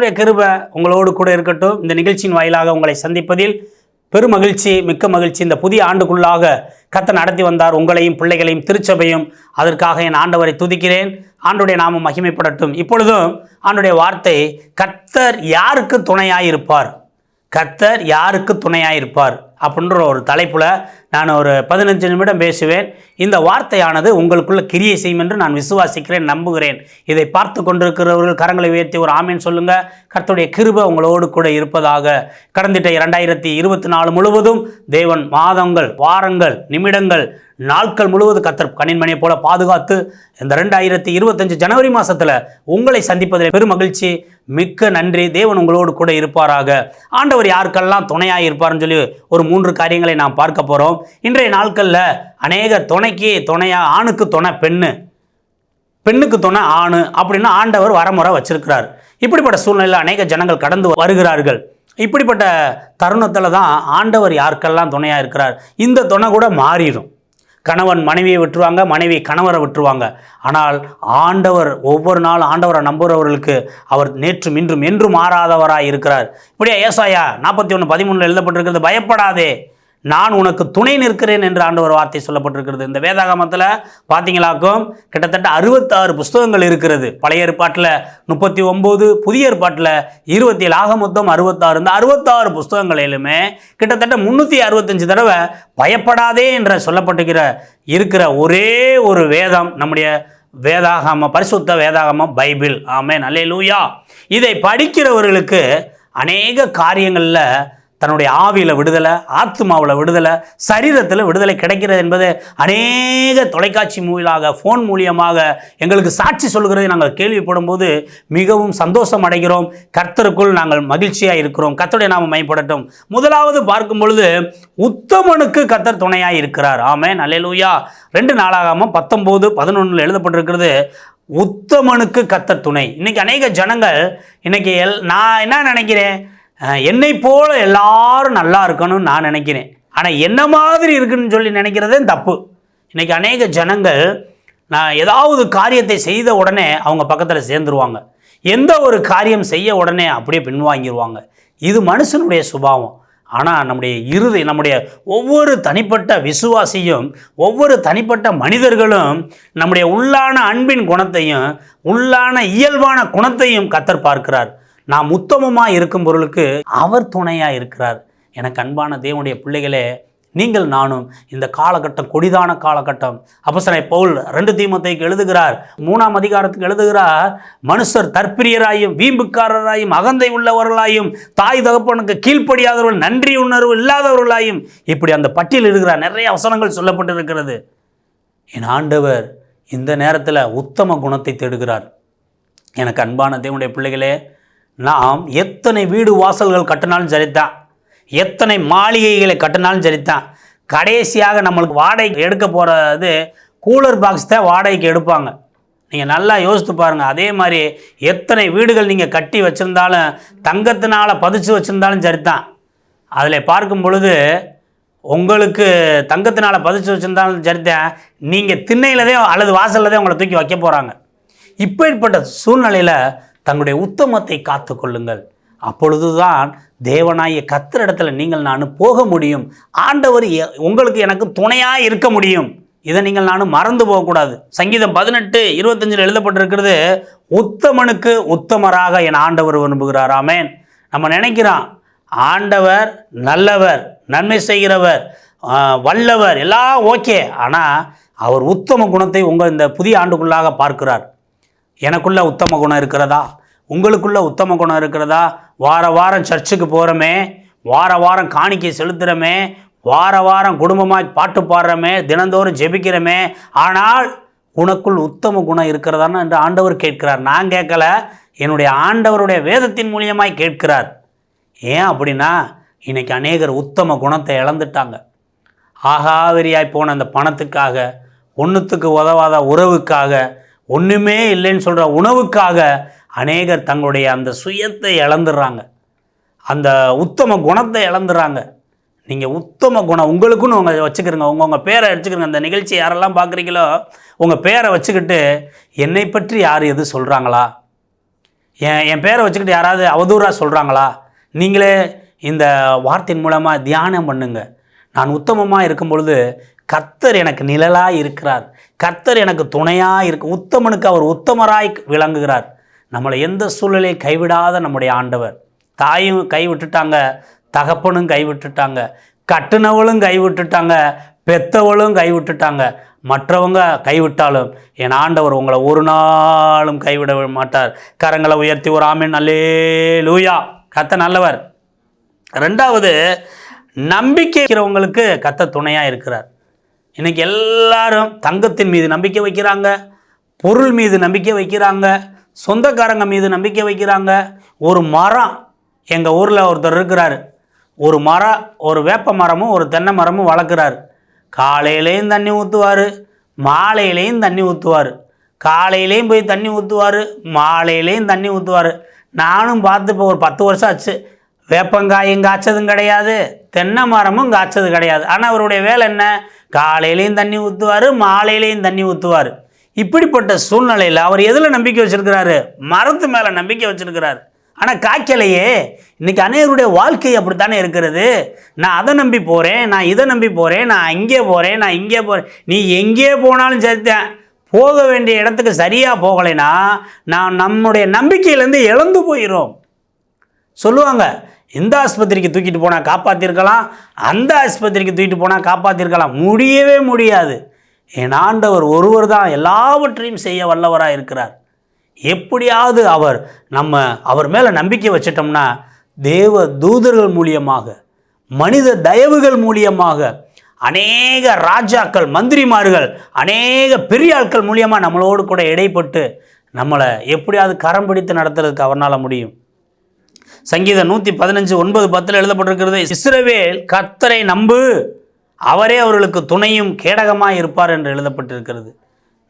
கர்த்தருடைய கிருபை உங்களோடு கூட இருக்கட்டும். இந்த நிகழ்ச்சியின் வாயிலாக உங்களை சந்திப்பதில் பெருமகிழ்ச்சி மிக்க மகிழ்ச்சி. இந்த புதிய ஆண்டுக்குள்ளாக கர்த்தர் நடத்தி வந்தார். உங்களையும் பிள்ளைகளையும் திருச்சபையும் அதற்காக என் ஆண்டவரை துதிக்கிறேன். ஆண்டுடைய நாமம் மகிமைப்படட்டும். இப்பொழுதும் ஆண்டுடைய வார்த்தை கர்த்தர் யாருக்கு துணையாயிருப்பார்? கர்த்தர் யாருக்கு துணையாயிருப்பார்? அப்படின்ற ஒரு தலைப்பில் நான் ஒரு பதினஞ்சு நிமிடம் பேசுவேன். இந்த வார்த்தையானது உங்களுக்குள்ள கிரியை செய்யும் என்று நான் விசுவாசிக்கிறேன் நம்புகிறேன். இதை பார்த்து கொண்டிருக்கிறவர்கள் கரங்களை உயர்த்தி ஒரு ஆமேன் சொல்லுங்க. கர்த்தருடைய கிருப உங்களோடு கூட இருப்பதாக. கடந்திட்ட இரண்டாயிரத்தி இருபத்தி நாலு முழுவதும் தேவன் மாதங்கள் வாரங்கள் நிமிடங்கள் நாட்கள் முழுவதும் கத்தர் கணின்மணியை போல பாதுகாத்து இந்த ரெண்டாயிரத்தி இருபத்தஞ்சு ஜனவரி மாதத்தில் உங்களை சந்திப்பதில் பெருமகிழ்ச்சி மிக்க நன்றி. தேவன் உங்களோடு கூட இருப்பாராக. ஆண்டவர் யாருக்கெல்லாம் துணையாக இருப்பார்னு சொல்லி ஒரு மூன்று காரியங்களை நாம் பார்க்க போகிறோம் இன்றைய நாட்களில் அநேக துணைக்கு துணையா ஆணுக்கு துணை பெண்ணு பெண்ணுக்கு துணை ஆணு அப்படின்னு ஆண்டவர் வரமுறை வச்சிருக்கிறார். இப்படிப்பட்ட சூழ்நிலையில் அநேக ஜனங்கள் கடந்து வருகிறார்கள். இப்படிப்பட்ட தருணத்தில் தான் ஆண்டவர் யாருக்கெல்லாம் துணையாக இருக்கிறார்? இந்த துணை கூட மாறிடும். கணவன் மனைவியை விட்டுருவாங்க மனைவி கணவரை விட்டுருவாங்க. ஆனால் ஆண்டவர் ஒவ்வொரு நாள் ஆண்டவரை நம்புகிறவர்களுக்கு அவர் நேற்றும் இன்றும் என்றும் மாறாதவராய் இருக்கிறார். இப்படியா ஏசாயா நாற்பத்தி ஒன்று பதிமூணில் எழுதப்பட்டிருக்கிறது பயப்படாதே. நான் உனக்கு துணை நிற்கிறேன் என்று ஆண்டவர் வார்த்தை சொல்லப்பட்டிருக்கிறது. இந்த வேதாகமத்தில் பார்த்தீங்களாக்கும் கிட்டத்தட்ட அறுபத்தாறு புஸ்தகங்கள் இருக்கிறது. பழைய ஏற்பாட்டில் முப்பத்தி ஒம்பது புதிய ஏற்பாட்டில் இருபத்தி ஏழு ஆக மொத்தம் அறுபத்தாறு. இந்த அறுபத்தாறு புஸ்தகங்களிலுமே கிட்டத்தட்ட முந்நூற்றி அறுபத்தஞ்சு தடவை பயப்படாதே என்ற சொல்லப்பட்டிருக்கிற இருக்கிற ஒரே ஒரு வேதம் நம்முடைய வேதாகம பரிசுத்த வேதாகமம் பைபிள். ஆமே நல்லே லூயா இதை படிக்கிறவர்களுக்கு அநேக காரியங்களில் தன்னுடைய ஆவியில் விடுதலை ஆத்மாவில் விடுதலை சரீரத்தில் விடுதலை கிடைக்கிறது என்பது அநேக தொலைக்காட்சி மூலியாக ஃபோன் மூலியமாக எங்களுக்கு சாட்சி சொல்கிறதை நாங்கள் கேள்விப்படும் போது மிகவும் சந்தோஷம் அடைகிறோம். கர்த்தருக்குள் நாங்கள் மகிழ்ச்சியாக இருக்கிறோம். கர்த்தருடைய நாம மைப்படட்டும் முதலாவது பார்க்கும் பொழுது உத்தமனுக்கு கர்த்தர் துணையாக இருக்கிறார். ஆமே நல்லேலூயா ரெண்டு நாளாகாமல் பத்தொம்போது பதினொன்றில் எழுதப்பட்டிருக்கிறது உத்தமனுக்கு கத்தர் துணை. இன்னைக்கு அநேக ஜனங்கள் இன்னைக்கு எல் நான் என்ன நினைக்கிறேன்? என்னை போல் எல்லாரும் நல்லா இருக்கணும்னு நான் நினைக்கிறேன். ஆனால் என்ன மாதிரி இருக்குன்னு சொல்லி நினைக்கிறதே தப்பு. இன்னைக்கு அநேக ஜனங்கள் நான் ஏதாவது காரியத்தை செய்த உடனே அவங்க பக்கத்தில் சேர்ந்துருவாங்க. எந்த ஒரு காரியம் செய்ய உடனே அப்படியே பின்வாங்கிடுவாங்க இது மனுஷனுடைய சுபாவம். ஆனால் நம்முடைய இறுதி நம்முடைய ஒவ்வொரு தனிப்பட்ட விசுவாசியும் ஒவ்வொரு தனிப்பட்ட மனிதர்களும் நம்முடைய உள்ளான அன்பின் குணத்தையும் உள்ளான இயல்பான குணத்தையும் கத்தர் பார்க்கிறார். நாம் உத்தமமாக இருக்கும் பொருளுக்கு அவர் துணையாக இருக்கிறார். எனக்கு அன்பான தேவனுடைய பிள்ளைகளே நீங்கள் நானும் இந்த காலகட்டம் கொடிதான காலகட்டம் அப்பசனை பவுல் ரெண்டு தீமத்தைக்கு எழுதுகிறார் மூணாம் அதிகாரத்துக்கு எழுதுகிறார் மனுஷர் தற்பிரியராயும் வீம்புக்காரராயும் அகந்தை உள்ளவர்களாயும் தாய் தகப்பனுக்கு கீழ்ப்படியாதவர்கள் நன்றி உணர்வு இல்லாதவர்களாயும் இப்படி அந்த பட்டியல் இருக்கிறார் நிறைய வசனங்கள் சொல்லப்பட்டிருக்கிறது. என் ஆண்டவர் இந்த நேரத்தில் உத்தம குணத்தை தேடுகிறார். எனக்கு அன்பான தேவனுடைய பிள்ளைகளே நாம் எத்தனை வீடு வாசல்கள் கட்டினாலும் சரிதான். எத்தனை மாளிகைகளை கட்டினாலும் சரிதான். கடைசியாக நம்மளுக்கு வாடகைக்கு எடுக்க போகிறது கூலர் பாக்ஸ் தான் வாடகைக்கு எடுப்பாங்க. நீங்கள் நல்லா யோசித்து பாருங்கள் அதே மாதிரி எத்தனை வீடுகள் நீங்கள் கட்டி வச்சுருந்தாலும் தங்கத்தினால் பதிச்சு வச்சுருந்தாலும் சரிதான். அதில் பார்க்கும் பொழுது உங்களுக்கு தங்கத்தினால் பதிச்சு வச்சுருந்தாலும் சரிதான். நீங்கள் திண்ணையிலதே அல்லது வாசல்லதே தான் உங்களை தூக்கி வைக்க போகிறாங்க இப்பேற்பட்ட சூழ்நிலையில் தங்களுடைய உத்தமத்தை காத்து கொள்ளுங்கள் அப்பொழுதுதான் தேவனாய கத்திரிடத்தில் நீங்கள் நான் போக முடியும். ஆண்டவர் எ- உங்களுக்கு எனக்கு துணையாக இருக்க முடியும். இதை நீங்கள் நானும் மறந்து போகக்கூடாது. சங்கீதம் பதினெட்டு இருபத்தஞ்சில் எழுதப்பட்டிருக்கிறது உத்தமனுக்கு உத்தமராக என் ஆண்டவர் விரும்புகிறார். ஆமேன். நம்ம நினைக்கிறோம் ஆண்டவர் நல்லவர் நன்மை செய்கிறவர் வல்லவர் எல்லாம் ஓகே. ஆனால் அவர் உத்தம குணத்தை உங்கள் இந்த புதிய ஆண்டுக்குள்ளாக பார்க்கிறார். எனக்குள்ள உத்தம குணம் இருக்கிறதா? உங்களுக்குள்ள உத்தம குணம் இருக்கிறதா? வார வாரம் சர்ச்சுக்கு போகிறோமே வார வாரம் காணிக்கை செலுத்துகிறோமே வார வாரம் குடும்பமாக பாட்டு பாடுறோமே தினந்தோறும் ஜெபிக்கிறோமே ஆனால் உனக்குள் உத்தம குணம் இருக்கிறதான்னு என்று ஆண்டவர் கேட்கிறார். நான் கேட்கல என்னுடைய ஆண்டவருடைய வேதத்தின் மூலியமாய் கேட்கிறார். ஏன் அப்படின்னா இன்றைக்கி அநேகர் உத்தம குணத்தை இழந்துட்டாங்க. ஆகாவரியாய் போன அந்த பணத்துக்காக ஒன்றுத்துக்கு உதவாத உறவுக்காக ஒன்றுமே இல்லைன்னு சொல்கிற உணவுக்காக அநேகர் தங்களுடைய அந்த சுயத்தை இழந்துடுறாங்க. அந்த உத்தம குணத்தை இழந்துடுறாங்க. நீங்கள் உத்தம குணம் உங்களுக்குன்னு உங்கள் வச்சுக்கிறங்க உங்கள் உங்கள் பேரை வச்சுக்கிறங்க அந்த நிகழ்ச்சி யாரெல்லாம் பார்க்குறீங்களோ உங்கள் பேரை வச்சுக்கிட்டு என்னை பற்றி யார் எது சொல்கிறாங்களா என் என் பேரை வச்சுக்கிட்டு யாராவது அவதூறாக சொல்கிறாங்களா நீங்களே இந்த வார்த்தையின் மூலமாக தியானம் பண்ணுங்க. நான் உத்தமமாக இருக்கும் பொழுது கர்த்தர் எனக்கு நிழலாக இருக்கிறார். கர்த்தர் எனக்கு துணையாக இருக்கு. உத்தமனுக்கு அவர் உத்தமராய் விளங்குகிறார். நம்மளை எந்த சூழ்நிலையும் கைவிடாத நம்முடைய ஆண்டவர். தாயும் கை விட்டுட்டாங்க தகப்பனும் கைவிட்டுட்டாங்க கட்டுனவளும் கை விட்டுட்டாங்க பெத்தவளும் கை விட்டுட்டாங்க மற்றவங்க கைவிட்டாலும் என் ஆண்டவர் உங்களை ஒரு நாளும் கைவிட மாட்டார். கரங்களை உயர்த்தி ஒரு ஆமின் நல்லே லூயா கத்த நல்லவர். ரெண்டாவது நம்பிக்கை இருக்கிறவங்களுக்கு கத்த துணையாக இருக்கிறார். இன்றைக்கி எல்லாரும் தங்கத்தின் மீது நம்பிக்கை வைக்கிறாங்க பொருள் மீது நம்பிக்கை வைக்கிறாங்க சொந்தக்காரங்க மீது நம்பிக்கை வைக்கிறாங்க. ஒரு மரம் எங்கள் ஊரில் ஒருத்தர் இருக்கிறாரு. ஒரு மரம் ஒரு வேப்ப மரமும் ஒரு தென்னை மரமும் வளர்க்குறாரு. காலையிலேயும் தண்ணி ஊற்றுவார் மாலையிலையும் தண்ணி ஊற்றுவார் காலையிலையும் போய் தண்ணி ஊற்றுவார் மாலையிலையும் தண்ணி ஊற்றுவார் நானும் பார்த்து இப்போ ஒரு பத்து வருஷம் ஆச்சு. வேப்பங்காயும் காய்ச்சதும் கிடையாது தென்னை மரமும் காய்ச்சது கிடையாது. ஆனால் அவருடைய வேலை என்ன? காலையிலையும் தண்ணி ஊற்றுவார் மாலையிலையும் தண்ணி ஊற்றுவார் இப்படிப்பட்ட சூழ்நிலையில் அவர் எதில் நம்பிக்கை வச்சிருக்கிறாரு? மரத்து மேலே நம்பிக்கை வச்சுருக்கிறாரு. ஆனால் காய்க்கலையே. இன்னைக்கு அநேகருடைய வாழ்க்கை அப்படித்தானே இருக்கிறது? நான் அதை நம்பி போகிறேன் நான் இதை நம்பி போகிறேன் நான் அங்கே போகிறேன் நான் இங்கே போகிறேன் நீ எங்கே போனாலும் சரித்தேன் போக வேண்டிய இடத்துக்கு சரியாக போகலைன்னா நான் நம்முடைய நம்பிக்கையிலேருந்து இழந்து போயிடும் சொல்லுவாங்க இந்த ஆஸ்பத்திரிக்கு தூக்கிட்டு போனால் காப்பாற்றிருக்கலாம் அந்த ஆஸ்பத்திரிக்கு தூக்கிட்டு போனால் காப்பாற்றிருக்கலாம் முடியவே முடியாது. என் ஆண்டவர் ஒருவர் தான் எல்லாவற்றையும் செய்ய வல்லவராக இருக்கிறார். எப்படியாவது அவர் நம்ம அவர் மேலே நம்பிக்கை வச்சிட்டோம்னா தேவ தூதர்கள் மூலியமாக மனித தயவுகள் மூலியமாக அநேக ராஜாக்கள் மந்திரிமார்கள் அநேக பெரிய ஆட்கள் மூலியமாக நம்மளோடு கூட இடைப்பட்டு நம்மளை எப்படியாவது கரம் பிடித்து நடத்துறதுக்கு அவரால் முடியும். சங்கீதம் நூற்றி பதினஞ்சு ஒன்பது பத்தில் எழுதப்பட்டிருக்கிறது இஸ்ரவேல் கத்தரை நம்பு அவரே அவர்களுக்கு துணையும் கேடகமாக இருப்பார் என்று எழுதப்பட்டிருக்கிறது.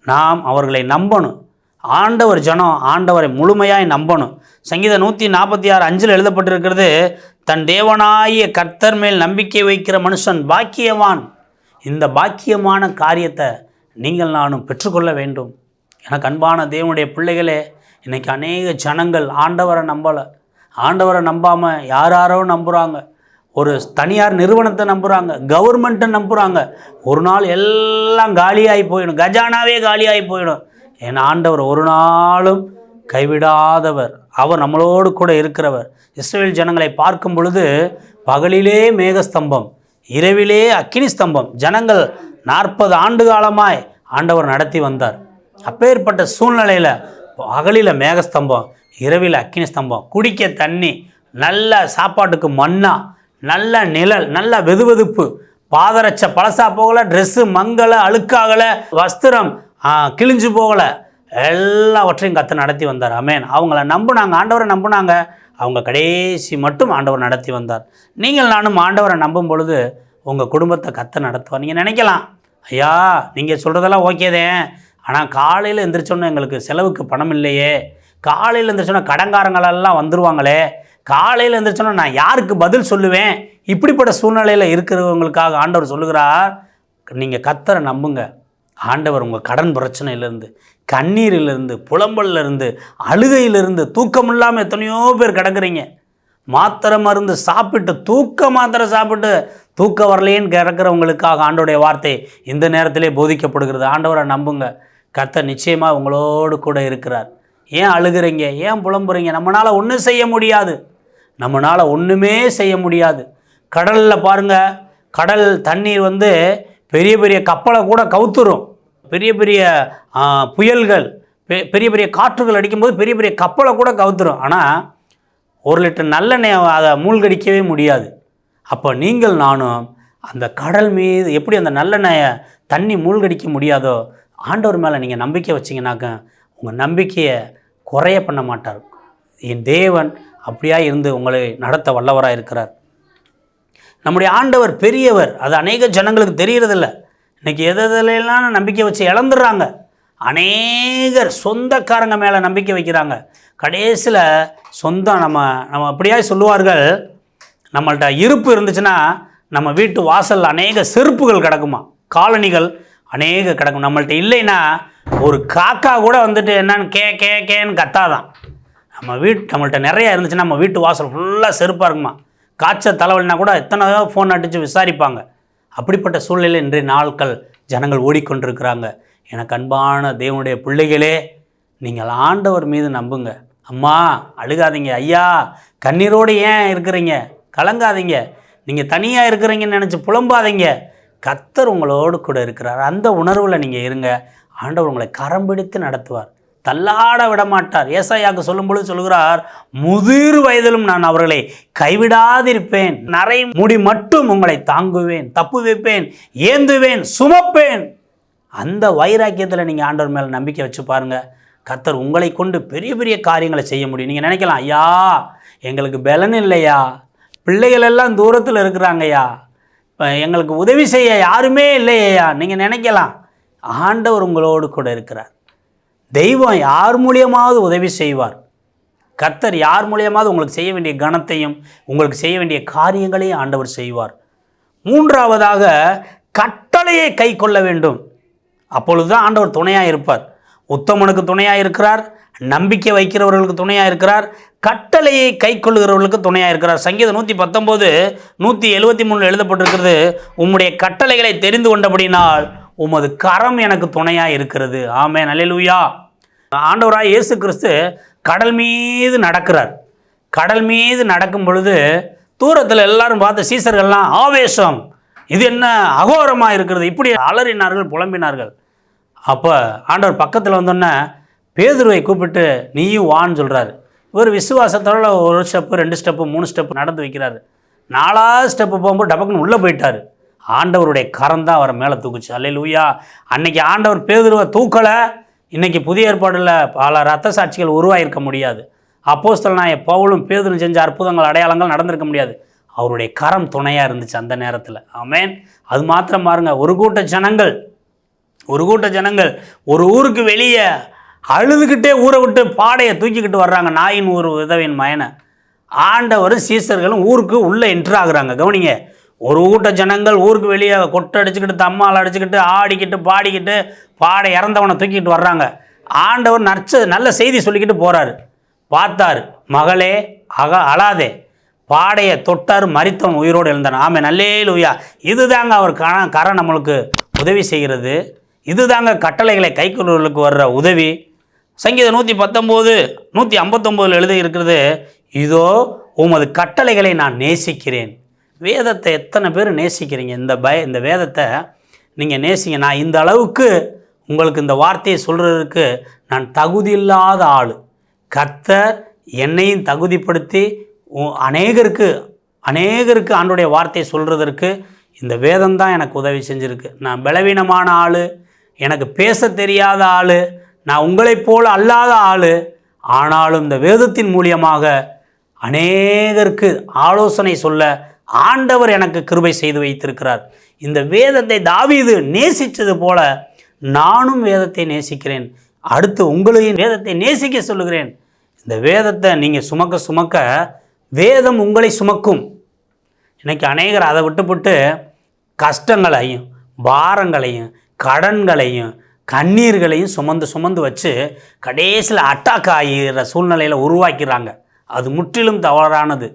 நாம் அவர்களை நம்பணும். ஆண்டவர் ஜனம் ஆண்டவரை முழுமையாய் நம்பணும். சங்கீதம் நூற்றி நாற்பத்தி ஆறு அஞ்சில் எழுதப்பட்டிருக்கிறது தன் தேவனாகிய கர்த்தர் மேல் நம்பிக்கை வைக்கிற மனுஷன் பாக்கியவான். இந்த பாக்கியமான காரியத்தை நீங்கள் நானும் பெற்றுக்கொள்ள வேண்டும். எனக்கு அன்பான தேவனுடைய பிள்ளைகளே இன்றைக்கி அநேக ஜனங்கள் ஆண்டவரை நம்பலை. ஆண்டவரை நம்பாமல் யார் யாரோ நம்புகிறாங்க ஒரு தனியார் நிறுவனத்தை நம்புகிறாங்க கவர்மெண்ட்டை நம்புகிறாங்க ஒரு நாள் எல்லாம் காலியாகி போயிடும் கஜானாவே காலியாகி போயிடும். என் ஆண்டவர் ஒரு நாளும் கைவிடாதவர். அவர் நம்மளோடு கூட இருக்கிறவர். இஸ்ரேல் ஜனங்களை பார்க்கும் பொழுது பகலிலே மேகஸ்தம்பம் இரவிலே அக்கினி ஸ்தம்பம். ஜனங்கள் நாற்பது ஆண்டு காலமாய் ஆண்டவர் நடத்தி வந்தார். அப்பேற்பட்ட சூழ்நிலையில் பகலில் மேகஸ்தம்பம் இரவில் அக்கினி ஸ்தம்பம். குடிக்க தண்ணி நல்ல சாப்பாட்டுக்கு மண்ணா நல்ல நிழல் நல்ல வெதுவெதுப்பு. பாதரச்ச பழசா போகல ட்ரெஸ்ஸு மங்கலை அழுக்காகலை வஸ்திரம் கிழிஞ்சு போகலை. எல்லாவற்றையும் கத்து நடத்தி வந்தார். அமேன் அவங்கள நம்புனாங்க ஆண்டவரை நம்புனாங்க. அவங்க கடைசி மட்டும் ஆண்டவர் நடத்தி வந்தார். நீங்கள் நானும் ஆண்டவரை நம்பும் பொழுது உங்கள் குடும்பத்தை கத்த நடத்துவார். நீங்கள் நினைக்கலாம் ஐயா நீங்கள் சொல்கிறதெல்லாம் ஓகேதே ஆனால் காலையில் எந்திரிச்சோன்னே எங்களுக்கு செலவுக்கு பணம் இல்லையே. காலையில் எந்திரிச்சோன்னா கடங்காரங்களெல்லாம் வந்துருவாங்களே. காலையில் எந்திரிச்சோன்னா நான் யாருக்கு பதில் சொல்லுவேன்? இப்படிப்பட்ட சூழ்நிலையில் இருக்கிறவங்களுக்காக ஆண்டவர் சொல்லுகிறார். நீங்கள் கத்தரை நம்புங்க. ஆண்டவர் உங்கள் கடன் பிரச்சனையிலேருந்து கண்ணீரிலிருந்து புலம்பல்லிருந்து அழுகையிலிருந்து தூக்கம் இல்லாமல் எத்தனையோ பேர் கிடக்குறீங்க. மாத்திரை மருந்து சாப்பிட்டு தூக்க மாத்திரை சாப்பிட்டு தூக்க வரலையேன்னு கிடக்கிறவங்களுக்காக ஆண்டோடைய வார்த்தை இந்த நேரத்திலே போதிக்கப்படுகிறது. ஆண்டவரை நம்புங்க. கத்த நிச்சயமாக உங்களோடு கூட இருக்கிறார். ஏன் அழுகுறீங்க? ஏன் புலம்புறீங்க? நம்மளால் ஒன்றும் செய்ய முடியாது. நம்மளால் ஒன்றுமே செய்ய முடியாது. கடலில் பாருங்கள் கடல் தண்ணீர் வந்து பெரிய பெரிய கப்பலை கூட கவுத்துரும். பெரிய பெரிய புயல்கள் பெ- பெரிய பெரிய காற்றுகள் அடிக்கும்போது பெரிய பெரிய கப்பலை கூட கவுத்துரும். ஆனால் ஒரு லிட்டர் நல்லெண்ணெய் அதை மூழ்கடிக்கவே முடியாது. அப்போ நீங்கள் நானும் அந்த கடல் மீது எப்படி அந்த நல்லெண்ணெயை தண்ணி மூழ்கடிக்க முடியாதோ ஆண்டவர் மேலே நீங்கள் நம்பிக்கை வச்சிங்கனாக்க உங்கள் நம்பிக்கையை குறைய பண்ண மாட்டார். என் தேவன் அப்படியா இருந்து உங்களை நடத்த வல்லவராக இருக்கிறார். நம்முடைய ஆண்டவர் பெரியவர். அது அநேக ஜனங்களுக்கு தெரியறதில்ல இன்றைக்கி எது நம்பிக்கை வச்சு இழந்துடுறாங்க. அநேகர் சொந்தக்காரங்க மேலே நம்பிக்கை வைக்கிறாங்க. கடைசியில் சொந்தம் நம்ம நம்ம அப்படியா சொல்லுவார்கள் நம்மள்ட்ட இருப்பு இருந்துச்சுன்னா நம்ம வீட்டு வாசலில் அநேக செருப்புகள் கிடக்குமா? காலணிகள் அநேக கிடக்கும். நம்மள்ட்ட இல்லைன்னா ஒரு காக்கா கூட வந்துட்டு என்னன்னு கே கே கேன்னு கத்தாதான். நம்ம வீட்டு நம்மள்கிட்ட நிறைய இருந்துச்சுன்னா நம்ம வீட்டு வாசல் ஃபுல்லாக செருப்பாக இருக்குமா? காய்ச்சல் தலைவலினா கூட எத்தனை ஃபோன் அடித்து விசாரிப்பாங்க. அப்படிப்பட்ட சூழ்நிலையில் இன்றைய நாட்கள் ஜனங்கள் ஓடிக்கொண்டிருக்கிறாங்க. எனக்கு அன்பான தேவனுடைய பிள்ளைகளே நீங்கள் ஆண்டவர் மீது நம்புங்க. அம்மா அழுகாதீங்க. ஐயா கண்ணீரோடு ஏன் இருக்கிறீங்க? கலங்காதீங்க. நீங்கள் தனியாக இருக்கிறீங்கன்னு நினச்சி புலம்பாதீங்க. கத்தர் உங்களோடு கூட இருக்கிறார். அந்த உணர்வில் நீங்கள் இருங்க. ஆண்டவர் உங்களை கரம் பிடித்து நடத்துவார். தள்ளாட விடமாட்டார். ஏசாயாவுக்கு சொல்லும் பொழுது சொல்கிறார் முதிர் வயதிலும் நான் அவர்களை கைவிடாதிருப்பேன். நரை முடி மட்டும் உங்களை தாங்குவேன். தப்பு வைப்பேன். ஏந்துவேன். சுமப்பேன். அந்த வைராக்கியத்தில் நீங்கள் ஆண்டவர் மேலே நம்பிக்கை வச்சு பாருங்கள் கர்த்தர் உங்களை கொண்டு பெரிய பெரிய காரியங்களை செய்ய முடியும். நீங்கள் நினைக்கலாம் ஐயா எங்களுக்கு பலன் இல்லையா? பிள்ளைகள் எல்லாம் தூரத்தில் இருக்கிறாங்கய்யா இப்போ எங்களுக்கு உதவி செய்ய யாருமே இல்லையா நீங்கள் நினைக்கலாம். ஆண்டவர் உங்களோடு கூட இருக்கிறார். தெய்வம் யார் மூலியமாவது உதவி செய்வார்? கர்த்தர் யார் மூலியமாவது உங்களுக்கு செய்ய வேண்டிய கணத்தையும் உங்களுக்கு செய்ய வேண்டிய காரியங்களையும் ஆண்டவர் செய்வார். மூன்றாவதாக கட்டளையை கை கொள்ள வேண்டும். அப்பொழுதுதான் ஆண்டவர் துணையாக இருப்பார். உத்தமனுக்கு துணையாக இருக்கிறார் நம்பிக்கை வைக்கிறவர்களுக்கு துணையாக இருக்கிறார் கட்டளையை கை கொள்ளுகிறவர்களுக்கு துணையாக இருக்கிறார். சங்கீதம் நூற்றி பத்தொம்போது நூற்றி எழுபத்தி மூணில் எழுதப்பட்டிருக்கிறது உம்முடைய கட்டளைகளை தெரிந்து கொண்டபடினால் உமது கரம் எனக்கு துணையாக இருக்கிறது. ஆமே நல்லேலூயா ஆண்டவராக இயேசு கிறிஸ்து கடல் மீது நடக்கிறார். கடல் மீது நடக்கும் பொழுது தூரத்தில் எல்லாரும் பார்த்த சீசர்கள்லாம் ஆவேசம்! இது என்ன அகோரமாக இருக்கிறது? இப்படி அலறினார்கள் புலம்பினார்கள். அப்போ ஆண்டவர் பக்கத்தில் வந்தோன்னே பேதுருவை கூப்பிட்டு நீயும் வான்னு சொல்கிறாரு இவர் விசுவாசத்தோட ஒரு ஸ்டெப்பு ரெண்டு ஸ்டெப்பு மூணு ஸ்டெப்பு நடந்து வைக்கிறாரு. நாலாவது ஸ்டெப்பு போகும்போது டபக்குன்னு உள்ளே போயிட்டார். ஆண்டவருடைய கரம் தான் அவரை மேலே தூக்குச்சு. அல்ல லூயா அன்னைக்கு ஆண்டவர் பேதுருவை தூக்கலை. இன்னைக்கு புதிய ஏற்பாடில் பல ரத்த சாட்சிகள் உருவாகியிருக்க முடியாது. அப்போஸ்தல் நான் பவுலும் பேதுரும் செஞ்ச அற்புதங்கள் அடையாளங்கள் நடந்திருக்க முடியாது. அவருடைய கரம் துணையாக இருந்துச்சு அந்த நேரத்தில். ஆமேன். அது மாத்திரம் பாருங்க ஒரு கூட்ட ஜனங்கள் ஒரு கூட்ட ஜனங்கள் ஒரு ஊருக்கு வெளியே அழுதுகிட்டே ஊரை விட்டு பாடையை தூக்கிக்கிட்டு வர்றாங்க. நாயின் ஒரு விதவின் மயனை. ஆண்டவரும் சீசர்களும் ஊருக்கு உள்ளே என்ட்ரு ஆகுறாங்க. கவனிங்க ஒரு கூட்ட ஜனங்கள் ஊருக்கு வெளியே கொட்டை அடிச்சுக்கிட்டு தம்மால் அடிச்சுக்கிட்டு ஆடிக்கிட்டு பாடிக்கிட்டு பாட இறந்தவனை தூக்கிட்டு வர்றாங்க. ஆண்டவர் நற்ச நல்ல செய்தி சொல்லிக்கிட்டு போகிறாரு பார்த்தார் மகளே அக அழாதே. பாடையை தொட்டார் மறித்தவன் உயிரோடு எழுந்தான். ஆமே நல்லே லூயா இதுதாங்க அவர் கண கரை நம்மளுக்கு உதவி செய்கிறது. இதுதாங்க கட்டளைகளை கைக்கொள்வர்களுக்கு வர்ற உதவி. சங்கீதம் நூற்றி பத்தொம்போது நூற்றி ஐம்பத்தொம்போதில் எழுதி இருக்கிறது இதோ உமது கட்டளைகளை நான் நேசிக்கிறேன். வேதத்தை எத்தனை பேர் நேசிக்கிறீங்க? இந்த பய இந்த வேதத்தை நீங்கள் நேசிங்க. நான் இந்த அளவுக்கு உங்களுக்கு இந்த வார்த்தையை சொல்கிறதுக்கு நான் தகுதி இல்லாத ஆள். கர்த்தர் என்னையும் தகுதிப்படுத்தி உ- அநேகருக்கு அநேகருக்கு ஆண்டுடைய வார்த்தையை சொல்கிறதற்கு இந்த வேதம் தான் எனக்கு உதவி செஞ்சுருக்கு. நான் பலவீனமான ஆள் எனக்கு பேச தெரியாத ஆள் நான் உங்களைப் போல் அல்லாத ஆள். ஆனாலும் இந்த வேதத்தின் மூலியமாக அநேகருக்கு ஆலோசனை சொல்ல ஆண்டவர் எனக்கு கிருபை செய்து வைத்திருக்கிறார். இந்த வேதத்தை தாவீது நேசித்தது போல நானும் வேதத்தை நேசிக்கிறேன். அடுத்து உங்களையும் வேதத்தை நேசிக்க சொல்லுகிறேன். இந்த வேதத்தை நீங்கள் சுமக்க சுமக்க வேதம் உங்களை சுமக்கும். இன்னைக்கு அநேகர் அதை விட்டுப்புட்டு கஷ்டங்களையும் பாரங்களையும் கடன்களையும் கண்ணீர்களையும் சுமந்து சுமந்து வச்சு கடைசியில் அட்டாக் ஆகிற சூழ்நிலையில் உருவாக்கிறாங்க அது முற்றிலும் தவறானது.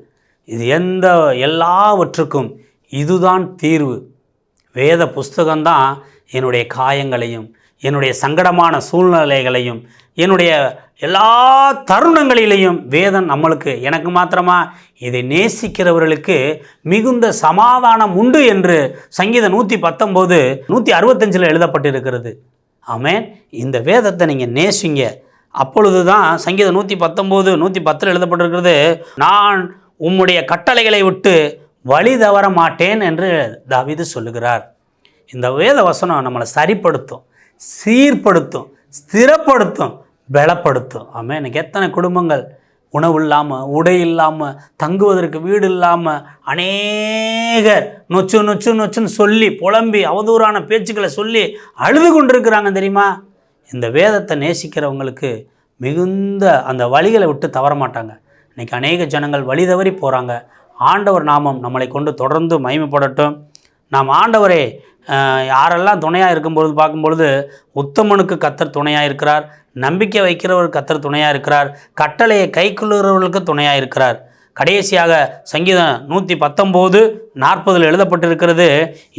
இது எந்த எல்லாவற்றுக்கும் இதுதான் தீர்வு. வேத புஸ்தகம்தான் என்னுடைய காயங்களையும் என்னுடைய சங்கடமான சூழ்நிலைகளையும் என்னுடைய எல்லா தருணங்களிலேயும் வேதம் நம்மளுக்கு எனக்கு மாத்திரமா இதை நேசிக்கிறவர்களுக்கு மிகுந்த சமாதானம் உண்டு என்று சங்கீதம் நூற்றி பத்தொம்போது நூற்றி அறுபத்தஞ்சில் எழுதப்பட்டிருக்கிறது. ஆமேன். இந்த வேதத்தை நீங்கள் நேசிங்க. அப்பொழுது தான் சங்கீதம் நூற்றி பத்தொம்போது நூற்றி பத்தில் எழுதப்பட்டிருக்கிறது நான் உம்முடைய கட்டளைகளை விட்டு வழி தவற மாட்டேன் என்று தாவிது சொல்லுகிறார். இந்த வேத வசனம் நம்மளை சரிப்படுத்தும் சீர்படுத்தும் ஸ்திரப்படுத்தும் பலப்படுத்தும். ஆமாம் எனக்கு எத்தனை குடும்பங்கள்? உணவு இல்லாமல் உடை இல்லாமல் தங்குவதற்கு வீடு இல்லாமல் அநேகர் நொச்சு நொச்சு நொச்சுன்னு சொல்லி புலம்பி அவதூறான பேச்சுக்களை சொல்லி அழுது கொண்டிருக்கிறாங்க தெரியுமா? இந்த வேதத்தை நேசிக்கிறவங்களுக்கு மிகுந்த அந்த வழிகளை விட்டு தவற மாட்டாங்க. இன்றைக்கி அநேக ஜனங்கள் வழி தவறி போகிறாங்க ஆண்டவர் நாமம் நம்மளை கொண்டு தொடர்ந்து மகிமைப்படட்டும். நாம் ஆண்டவரே யாரெல்லாம் துணையாக இருக்கும்பொழுது பார்க்கும்பொழுது உத்தமனுக்கு கத்தர் துணையாக இருக்கிறார். நம்பிக்கை வைக்கிறவர் கத்தர் துணையாக இருக்கிறார். கட்டளையை கைக்கொள்ளுகிறவர்களுக்கு துணையாக இருக்கிறார். கடைசியாக சங்கீதம் நூற்றி பத்தொம்போது நாற்பதில் எழுதப்பட்டிருக்கிறது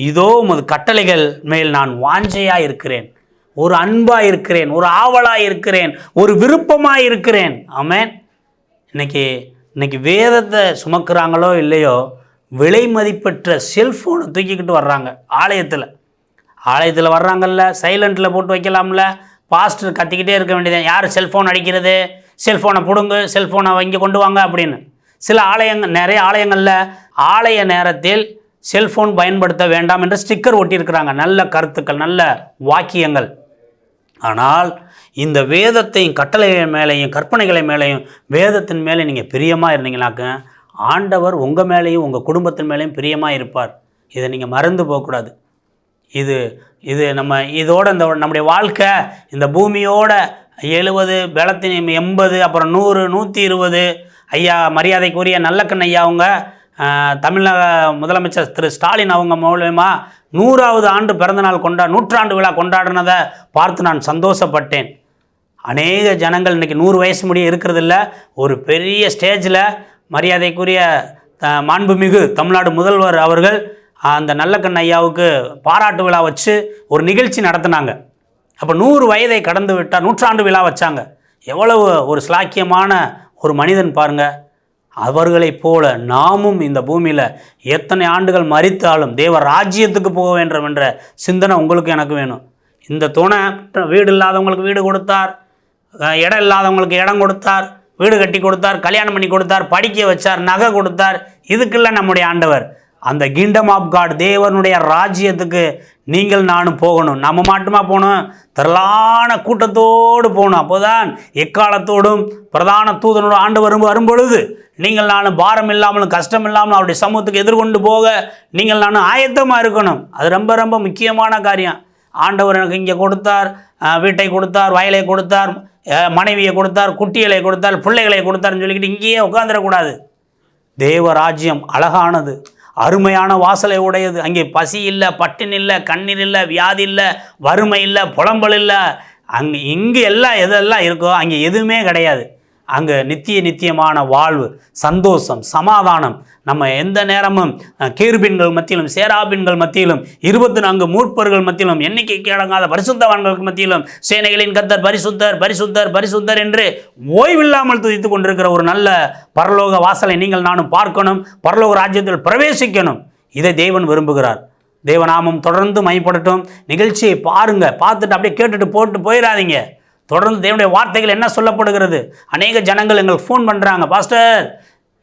இதோ உமது கட்டளைகள் மேல் நான் வாஞ்சையாக இருக்கிறேன். ஒரு அன்பாக இருக்கிறேன் ஒரு ஆவலாக இருக்கிறேன் ஒரு விருப்பமாக இருக்கிறேன் ஆமேன். இன்னைக்கு இன்னைக்கு வேதத்தை சுமக்கிறாங்களோ இல்லையோ விலை மதிப்பற்ற செல்ஃபோனை தூக்கிக்கிட்டு வர்றாங்க ஆலயத்தில். ஆலயத்தில் வர்றாங்கல்ல சைலண்ட்டில் போட்டு வைக்கலாம்ல பாஸ்டர் கத்திக்கிட்டே இருக்க வேண்டியது யார் செல்ஃபோன் அடிக்கிறது? செல்ஃபோனை பிடுங்கு செல்ஃபோனை இங்கே கொண்டு வாங்க அப்படின்னு. சில ஆலயங்கள் நிறைய ஆலயங்களில் ஆலய நேரத்தில் செல்ஃபோன் பயன்படுத்த வேண்டாம் என்று ஸ்டிக்கர் ஒட்டியிருக்கிறாங்க. நல்ல கருத்துக்கள் நல்ல வாக்கியங்கள். ஆனால் இந்த வேதத்தையும் கட்டளை மேலேயும் கற்பனைகளை மேலேயும் வேதத்தின் மேலே நீங்கள் பிரியமாக இருந்தீங்கனாக்க ஆண்டவர் உங்கள் மேலேயும் உங்கள் குடும்பத்தின் மேலேயும் பிரியமாக இருப்பார். இதை நீங்கள் மறந்து போகக்கூடாது. இது இது நம்ம இதோட இந்த நம்முடைய வாழ்க்கை இந்த பூமியோட எழுபது பலத்தின் எண்பது அப்புறம் நூறு நூற்றி இருபது ஐயா மரியாதைக்குரிய நல்லக்கண் ஐயா அவங்க தமிழக முதலமைச்சர் திரு ஸ்டாலின் அவங்க மூலயமா நூறாவது ஆண்டு பிறந்தநாள் கொண்டா நூற்றாண்டு விழா கொண்டாடினதை பார்த்து நான் சந்தோஷப்பட்டேன். அநேக ஜனங்கள் இன்றைக்கி நூறு வயசு முடிய இருக்கிறதில்ல. ஒரு பெரிய ஸ்டேஜில் மரியாதைக்குரிய த- மாண்புமிகு தமிழ்நாடு முதல்வர் அவர்கள் அந்த நல்லக்கண் ஐயாவுக்கு பாராட்டு விழா வச்சு ஒரு நிகழ்ச்சி நடத்தினாங்க. அப்போ நூறு வயதை கடந்து விட்டால் நூற்றாண்டு விழா வச்சாங்க. எவ்வளவு ஒரு ஸ்லாக்கியமான ஒரு மனிதன் பாருங்கள் அவர்களைப் போல நாமும் இந்த பூமியில் எத்தனை ஆண்டுகள் மறித்தாலும் தேவ ராஜ்யத்துக்கு போக வேண்டும் என்ற சிந்தனை உங்களுக்கு எனக்கு வேணும். இந்த துணை வீடு இல்லாதவங்களுக்கு வீடு கொடுத்தார் இடம் இல்லாதவங்களுக்கு இடம் கொடுத்தார் வீடு கட்டி கொடுத்தார் கல்யாணம் பண்ணி கொடுத்தார் படிக்க வச்சார் நகை கொடுத்தார். இதுக்கெல்லாம் நம்முடைய ஆண்டவர். அந்த கிங்டம் ஆஃப் காட் தேவனுடைய ராஜ்யத்துக்கு நீங்கள் நானும் போகணும். நம்ம மட்டுமா போகணும்? திரளான கூட்டத்தோடு போகணும். அப்போதான் எக்காலத்தோடும் பிரதான தூதனோட ஆண்டு வரும் வரும்பொழுது நீங்கள் நானும் பாரம் இல்லாமலும் கஷ்டம் இல்லாமலும் அவருடைய சமூகத்துக்கு எதிர்கொண்டு போக நீங்கள் நானும் ஆயத்தமாக இருக்கணும். அது ரொம்ப ரொம்ப முக்கியமான காரியம். ஆண்டவர் எனக்கு இங்கே கொடுத்தார் வீட்டை கொடுத்தார் வயலை கொடுத்தார் மனைவியை கொடுத்தார் குட்டிகளை கொடுத்தார் பிள்ளைகளை கொடுத்தார்னு சொல்லிக்கிட்டு இங்கேயே உட்காந்துடக்கூடாது தேவ ராஜ்யம் அழகானது. அருமையான வாசலை உடையது. அங்கே பசி இல்லை பட்டின் இல்லை கண்ணீர் இல்லை வியாதி இல்லை வறுமை இல்லை புலம்பல் இல்லை. அங்கே இங்கே எல்லாம் எதெல்லாம் இருக்கோ அங்கே எதுவுமே கிடையாது. அங்கே நித்திய நித்தியமான வாழ்வு சந்தோஷம் சமாதானம். நம்ம எந்த நேரமும் அஹ், மத்தியிலும் சேராபின்கள் மத்தியிலும் இருபத்தி நான்கு மூட்பர்கள் மத்தியிலும் எண்ணிக்கைக்கு அடங்காத பரிசுத்தவான்களுக்கு மத்தியிலும் சேனைகளின் கத்தர் பரிசுத்தர் பரிசுத்தர் பரிசுத்தர் என்று ஓய்வில்லாமல் துதித்து கொண்டிருக்கிற ஒரு நல்ல பரலோக வாசலை நீங்கள் நானும் பார்க்கணும் பரலோக ராஜ்யத்தில் பிரவேசிக்கணும். இதை தேவன் விரும்புகிறார். தேவநாமம் தொடர்ந்து மைப்படட்டும். நிகழ்ச்சியை பாருங்கள் பார்த்துட்டு அப்படியே கேட்டுட்டு போட்டு போயிடாதீங்க தொடர்ந்து தேவனுடைய வார்த்தைகள் என்ன சொல்லப்படுகிறது? அநேக ஜனங்கள் எங்களுக்கு ஃபோன் பண்ணுறாங்க பாஸ்டர்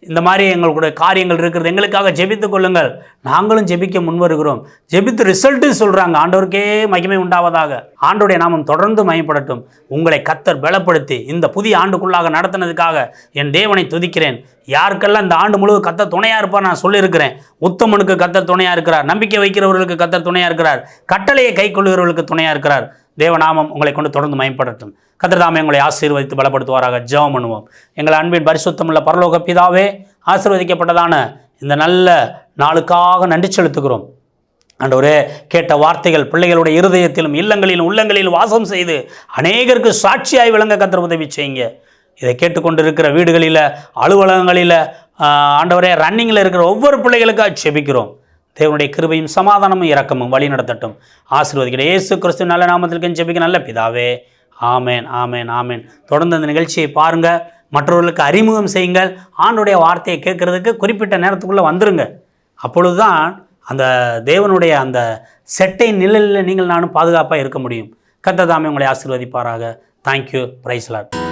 இந்த மாதிரி எங்களுடைய காரியங்கள் இருக்கிறது எங்களுக்காக ஜெபித்து கொள்ளுங்கள். நாங்களும் ஜெபிக்க முன்வருகிறோம். ஜெபித்து ரிசல்ட்டு சொல்கிறாங்க ஆண்டவருக்கே மகிமை உண்டாவதாக. ஆண்டோடைய நாமம் தொடர்ந்து மயப்படட்டும் உங்களை கத்தர் பலப்படுத்தி இந்த புதிய ஆண்டுக்குள்ளாக நடத்தினதுக்காக என் தேவனை துதிக்கிறேன். யாருக்கெல்லாம் இந்த ஆண்டு முழு கத்த துணையாக இருப்பார் நான் சொல்லியிருக்கிறேன். உத்தமனுக்கு கத்த துணையாக இருக்கிறார். நம்பிக்கை வைக்கிறவர்களுக்கு கத்த துணையாக இருக்கிறார். கட்டளையை கை கொள்ளுகிறவர்களுக்கு துணையாக இருக்கிறார். தேவநாமம் உங்களை கொண்டு தொடர்ந்து மயன்படுத்தும் கத்திரதாமே உங்களை ஆசீர்வதித்து பலப்படுத்துவாராக. ஜெபம் பண்ணுவோம். எங்கள் அன்பின் பரிசுத்தமுள்ள பரலோக பிதாவே ஆசீர்வதிக்கப்பட்டதான இந்த நல்ல நாளுக்காக நன்றி செலுத்துகிறோம். ஆண்டவரே கேட்ட வார்த்தைகள் பிள்ளைகளுடைய இருதயத்திலும் இல்லங்களிலும் உள்ளங்களிலும் வாசம் செய்து அநேகருக்கு சாட்சியாய் விளங்க கத்திர உதவி செய்யுங்க. இதை கேட்டுக்கொண்டிருக்கிற வீடுகளில் அலுவலகங்களில் ஆண்டவரே ரன்னிங்கில் இருக்கிற ஒவ்வொரு பிள்ளைகளுக்காக செபிக்கிறோம் தேவனுடைய கிருபையும் சமாதானமும் இறக்கமும் வழி நடத்தட்டும். ஆசீர்வதிக்கிற இயேசு கிறிஸ்து நல்ல நாமத்திற்கு ஜெபிக்க நல்ல பிதாவே. ஆமேன் ஆமேன் ஆமேன். தொடர்ந்து அந்த நிகழ்ச்சியை பாருங்கள் மற்றவர்களுக்கு அறிமுகம் செய்யுங்கள். ஆண்டுடைய வார்த்தையை கேட்கறதுக்கு குறிப்பிட்ட நேரத்துக்குள்ளே வந்துருங்க. அப்பொழுதுதான் அந்த தேவனுடைய அந்த செட்டை நிழலில் நீங்கள் நானும் பாதுகாப்பாக இருக்க முடியும். கத்ததாமே உங்களை ஆசீர்வதிப்பாராக. தேங்க்யூ பிரைஸ்லாட்